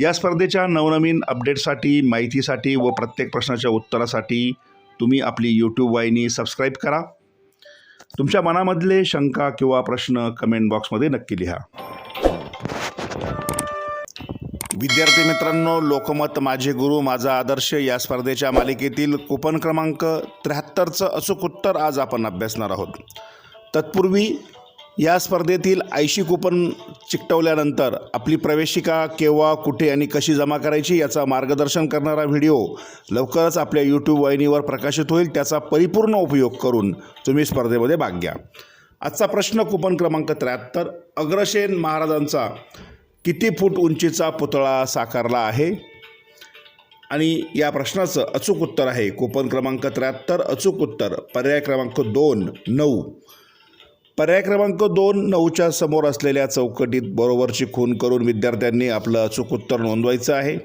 या स्पर्धेच्या नवनवीन अपडेटसाठी माहितीसाठी व प्रत्येक प्रश्नाच्या उत्तरासाठी तुम्ही आपली यूट्यूब वाहिनी सबस्क्राईब करा. तुमच्या मनामधले शंका किंवा प्रश्न कमेंट बॉक्समध्ये नक्की लिहा. विद्यार्थी मित्रांनो लोकमत माझे गुरु माझा आदर्श या स्पर्धेच्या मालिकेतील कुपन क्रमांक त्र्याहत्तरचं अचूक उत्तर आज आपण अभ्यासणार आहोत. तत्पूर्वी या स्पर्धेतील ऐंशी कुपन चिकटवल्यानंतर आपली प्रवेशिका केव्हा कुठे आणि कशी जमा करायची याचा मार्गदर्शन करणारा व्हिडिओ लवकरच आपल्या यूट्यूब वाहिनीवर प्रकाशित होईल. त्याचा परिपूर्ण उपयोग करून तुम्ही स्पर्धेमध्ये भाग घ्या. आजचा प्रश्न कुपन क्रमांक त्र्याहत्तर. अग्रसेन महाराजांचा किती फूट उंचीचा पुतळा साकारला आहे? आणि या प्रश्नाचं अचूक उत्तर आहे. कुपन क्रमांक त्र्याहत्तर अचूक उत्तर. पर्याय क्रमांक दोन नऊ. पर्याय क्रमांक दोन नऊच्या समोर असलेल्या चौकटीत बरोबरची खून करून विद्यार्थ्यांनी आपलं अचूक उत्तर नोंदवायचं आहे.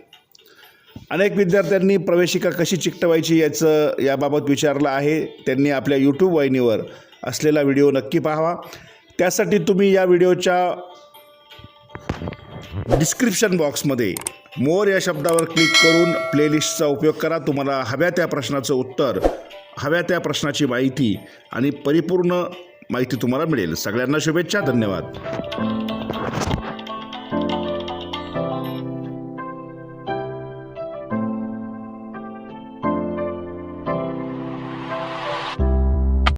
अनेक विद्यार्थ्यांनी प्रवेशिका कशी चिकटवायची याचं याबाबत विचारलं आहे. त्यांनी आपल्या यूट्यूब वाहिनीवर असलेला व्हिडिओ नक्की पाहावा. त्यासाठी तुम्ही या व्हिडिओच्या डिस्क्रिप्शन बॉक्समध्ये मोर या शब्दावर क्लिक करून प्लेलिस्टचा उपयोग करा. तुम्हाला हव्या त्या प्रश्नाचं उत्तर हव्या त्या प्रश्नाची माहिती आणि परिपूर्ण माहिती तुम्हाला मिळेल. सगळ्यांना शुभेच्छा धन्यवाद.